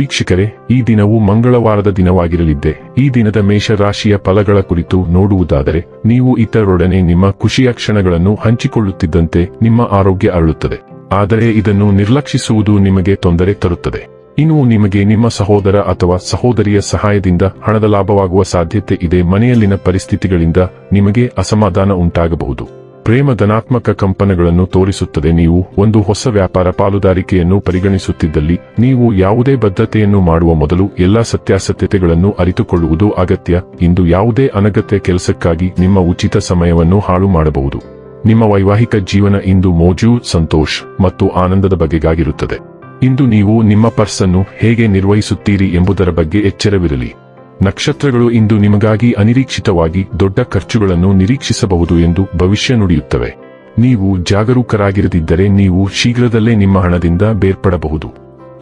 ವೀಕ್ಷಕರೇ, ಈ ದಿನವು ಮಂಗಳವಾರದ ದಿನವಾಗಿರಲಿದ್ದೆ. ಈ ದಿನದ ಮೇಷರಾಶಿಯ ಫಲಗಳ ಕುರಿತು ನೋಡುವುದಾದರೆ, ನೀವು ಇತರರೊಡನೆ ನಿಮ್ಮ ಖುಷಿಯ ಕ್ಷಣಗಳನ್ನು ಹಂಚಿಕೊಳ್ಳುತ್ತಿದ್ದಂತೆ ನಿಮ್ಮ ಆರೋಗ್ಯ ಅರಳುತ್ತದೆ. ಆದರೆ ಇದನ್ನು ನಿರ್ಲಕ್ಷಿಸುವುದು ನಿಮಗೆ ತೊಂದರೆ ತರುತ್ತದೆ. ಇನ್ನು ನಿಮಗೆ ನಿಮ್ಮ ಸಹೋದರ ಅಥವಾ ಸಹೋದರಿಯ ಸಹಾಯದಿಂದ ಹಣದ ಲಾಭವಾಗುವ ಸಾಧ್ಯತೆ ಇದೆ. ಮನೆಯಲ್ಲಿನ ಪರಿಸ್ಥಿತಿಗಳಿಂದ ನಿಮಗೆ ಅಸಮಾಧಾನ ಉಂಟಾಗಬಹುದು. ಪ್ರೇಮ ಧನಾತ್ಮಕ ಕಂಪನಗಳನ್ನು ತೋರಿಸುತ್ತದೆ. ನೀವು ಒಂದು ಹೊಸ ವ್ಯಾಪಾರ ಪಾಲುದಾರಿಕೆಯನ್ನು ಪರಿಗಣಿಸುತ್ತಿದ್ದಲ್ಲಿ, ನೀವು ಯಾವುದೇ ಬದ್ಧತೆಯನ್ನು ಮಾಡುವ ಮೊದಲು ಎಲ್ಲಾ ಸತ್ಯಾಸತ್ಯತೆಗಳನ್ನು ಅರಿತುಕೊಳ್ಳುವುದು ಅಗತ್ಯ. ಇಂದು ಯಾವುದೇ ಅನಗತ್ಯ ಕೆಲಸಕ್ಕಾಗಿ ನಿಮ್ಮ ಉಚಿತ ಸಮಯವನ್ನು ಹಾಳು ಮಾಡಬಹುದು. ನಿಮ್ಮ ವೈವಾಹಿಕ ಜೀವನ ಇಂದು ಮೋಜು, ಸಂತೋಷ್ ಮತ್ತು ಆನಂದದ ಬಗೆಗಾಗಿರುತ್ತದೆ. ಇಂದು ನೀವು ನಿಮ್ಮ ಪರ್ಸನ್ನು ಹೇಗೆ ನಿರ್ವಹಿಸುತ್ತೀರಿ ಎಂಬುದರ ಬಗ್ಗೆ ಎಚ್ಚರವಿರಲಿ. ನಕ್ಷತ್ರಗಳು ಇಂದು ನಿಮಗಾಗಿ ಅನಿರೀಕ್ಷಿತವಾಗಿ ದೊಡ್ಡ ಖರ್ಚುಗಳನ್ನು ನಿರೀಕ್ಷಿಸಬಹುದು ಎಂದು ಭವಿಷ್ಯ ನುಡಿಯುತ್ತವೆ. ನೀವು ಜಾಗರೂಕರಾಗಿರದಿದ್ದರೆ ನೀವು ಶೀಘ್ರದಲ್ಲೇ ನಿಮ್ಮ ಹಣದಿಂದ ಬೇರ್ಪಡಬಹುದು.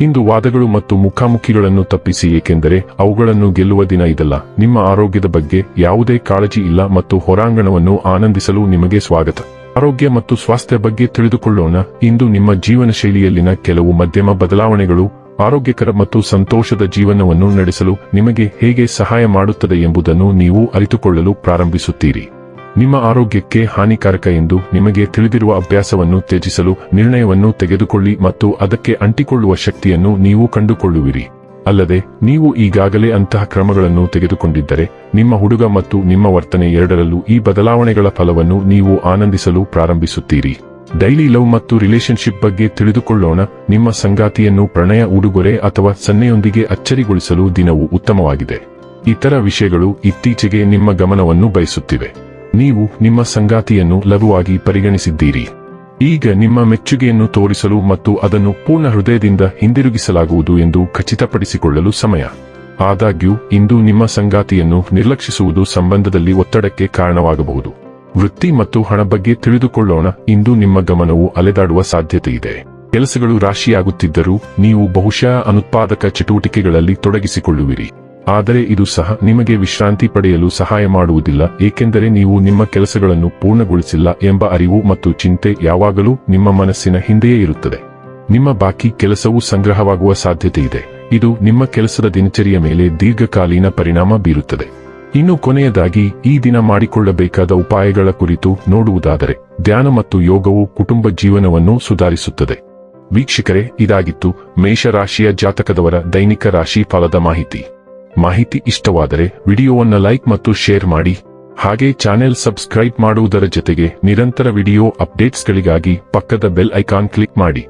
ಇಂದು ವಾದಗಳು ಮತ್ತು ಮುಖಾಮುಖಿಗಳನ್ನು ತಪ್ಪಿಸಿ ಏಕೆಂದರೆ ಅವುಗಳನ್ನು ಗೆಲ್ಲುವ ದಿನ ಇದಲ್ಲ. ನಿಮ್ಮ ಆರೋಗ್ಯದ ಬಗ್ಗೆ ಯಾವುದೇ ಕಾಳಜಿ ಇಲ್ಲ ಮತ್ತು ಹೊರಾಂಗಣವನ್ನು ಆನಂದಿಸಲು ನಿಮಗೆ ಸ್ವಾಗತ. ಆರೋಗ್ಯ ಮತ್ತು ಸ್ವಾಸ್ಥ್ಯ ಬಗ್ಗೆ ತಿಳಿದುಕೊಳ್ಳೋಣ. ಇಂದು ನಿಮ್ಮ ಜೀವನ ಶೈಲಿಯಲ್ಲಿನ ಕೆಲವು ಮಧ್ಯಮ ಬದಲಾವಣೆಗಳು ಆರೋಗ್ಯಕರ ಮತ್ತು ಸಂತೋಷದ ಜೀವನವನ್ನು ನಡೆಸಲು ನಿಮಗೆ ಹೇಗೆ ಸಹಾಯ ಮಾಡುತ್ತದೆ ಎಂಬುದನ್ನು ನೀವು ಅರಿತುಕೊಳ್ಳಲು ಪ್ರಾರಂಭಿಸುತ್ತೀರಿ. ನಿಮ್ಮ ಆರೋಗ್ಯಕ್ಕೆ ಹಾನಿಕಾರಕ ಎಂದು ನಿಮಗೆ ತಿಳಿದಿರುವ ಅಭ್ಯಾಸವನ್ನು ತ್ಯಜಿಸಲು ನಿರ್ಣಯವನ್ನು ತೆಗೆದುಕೊಳ್ಳಿ ಮತ್ತು ಅದಕ್ಕೆ ಅಂಟಿಕೊಳ್ಳುವ ಶಕ್ತಿಯನ್ನು ನೀವು ಕಂಡುಕೊಳ್ಳುವಿರಿ. ಅಲ್ಲದೆ, ನೀವು ಈಗಾಗಲೇ ಅಂತಹ ಕ್ರಮಗಳನ್ನು ತೆಗೆದುಕೊಂಡಿದ್ದರೆ, ನಿಮ್ಮ ಹುಡುಗ ಮತ್ತು ನಿಮ್ಮ ವರ್ತನೆ ಎರಡರಲ್ಲೂ ಈ ಬದಲಾವಣೆಗಳ ಫಲವನ್ನು ನೀವು ಆನಂದಿಸಲು ಪ್ರಾರಂಭಿಸುತ್ತೀರಿ. ಡೈಲಿ ಲವ್ ಮತ್ತು ರಿಲೇಶನ್ಶಿಪ್ ಬಗ್ಗೆ ತಿಳಿದುಕೊಳ್ಳೋಣ. ನಿಮ್ಮ ಸಂಗಾತಿಯನ್ನು ಪ್ರಣಯ, ಉಡುಗೊರೆ ಅಥವಾ ಸನ್ನೆಯೊಂದಿಗೆ ಅಚ್ಚರಿಗೊಳಿಸಲು ದಿನವು ಉತ್ತಮವಾಗಿದೆ. ಇತರ ವಿಷಯಗಳು ಇತ್ತೀಚೆಗೆ ನಿಮ್ಮ ಗಮನವನ್ನು ಬಯಸುತ್ತಿವೆ. ನೀವು ನಿಮ್ಮ ಸಂಗಾತಿಯನ್ನು ಲಘುವಾಗಿ ಪರಿಗಣಿಸಿದ್ದೀರಿ. ಈಗ ನಿಮ್ಮ ಮೆಚ್ಚುಗೆಯನ್ನು ತೋರಿಸಲು ಮತ್ತು ಅದನ್ನು ಪೂರ್ಣ ಹೃದಯದಿಂದ ಹಿಂದಿರುಗಿಸಲಾಗುವುದು ಎಂದು ಖಚಿತಪಡಿಸಿಕೊಳ್ಳಲು ಸಮಯ. ಆದಾಗ್ಯೂ, ಇಂದು ನಿಮ್ಮ ಸಂಗಾತಿಯನ್ನು ನಿರ್ಲಕ್ಷಿಸುವುದು ಸಂಬಂಧದಲ್ಲಿ ಒತ್ತಡಕ್ಕೆ ಕಾರಣವಾಗಬಹುದು. ವೃತ್ತಿ ಮತ್ತು ಹಣ ಬಗ್ಗೆ ತಿಳಿದುಕೊಳ್ಳೋಣ. ಇಂದು ನಿಮ್ಮ ಗಮನವು ಅಲೆದಾಡುವ ಸಾಧ್ಯತೆ ಇದೆ ಕೆಲಸಗಳು ರಾಶಿಯಾಗುತ್ತಿದ್ದರೂ ನೀವು ಬಹುಶಃ ಅನುತ್ಪಾದಕ ಚಟುವಟಿಕೆಗಳಲ್ಲಿ ತೊಡಗಿಸಿಕೊಳ್ಳುವಿರಿ. ಆದರೆ ಇದು ಸಹ ನಿಮಗೆ ವಿಶ್ರಾಂತಿ ಪಡೆಯಲು ಸಹಾಯ ಮಾಡುವುದಿಲ್ಲ, ಏಕೆಂದರೆ ನೀವು ನಿಮ್ಮ ಕೆಲಸಗಳನ್ನು ಪೂರ್ಣಗೊಳಿಸಿಲ್ಲ ಎಂಬ ಅರಿವು ಮತ್ತು ಚಿಂತೆ ಯಾವಾಗಲೂ ನಿಮ್ಮ ಮನಸ್ಸಿನ ಹಿಂದೆಯೇ ಇರುತ್ತದೆ. ನಿಮ್ಮ ಬಾಕಿ ಕೆಲಸವು ಸಂಗ್ರಹವಾಗುವ ಸಾಧ್ಯತೆ ಇದೆ ಇದು ನಿಮ್ಮ ಕೆಲಸದ ದಿನಚರಿಯ ಮೇಲೆ ದೀರ್ಘಕಾಲೀನ ಪರಿಣಾಮ ಬೀರುತ್ತದೆ. ಇನ್ನು ಕೊನೆಯದಾಗಿ ಈ ದಿನ ಮಾಡಿಕೊಳ್ಳಬೇಕಾದ ಉಪಾಯಗಳ ಕುರಿತು ನೋಡುವುದಾದರೆ, ಧ್ಯಾನ ಮತ್ತು ಯೋಗವು ಕುಟುಂಬ ಜೀವನವನ್ನು ಸುಧಾರಿಸುತ್ತದೆ. ವೀಕ್ಷಕರೇ, ಇದಾಗಿತ್ತು ಮೇಷರಾಶಿಯ ಜಾತಕದವರ ದೈನಿಕ ರಾಶಿ ಫಲದ ಮಾಹಿತಿ. ಮಾಹಿತಿ ಇಷ್ಟವಾದರೆ ವಿಡಿಯೋವನ್ನು ಲೈಕ್ ಮತ್ತು ಶೇರ್ ಮಾಡಿ. ಹಾಗೆ ಚಾನೆಲ್ ಸಬ್ಸ್ಕ್ರೈಬ್ ಮಾಡುವುದರ ಜೊತೆಗೆ ನಿರಂತರ ವಿಡಿಯೋ ಅಪ್ಡೇಟ್ಸ್ಗಳಿಗಾಗಿ ಪಕ್ಕದ ಬೆಲ್ ಐಕಾನ್ ಕ್ಲಿಕ್ ಮಾಡಿ.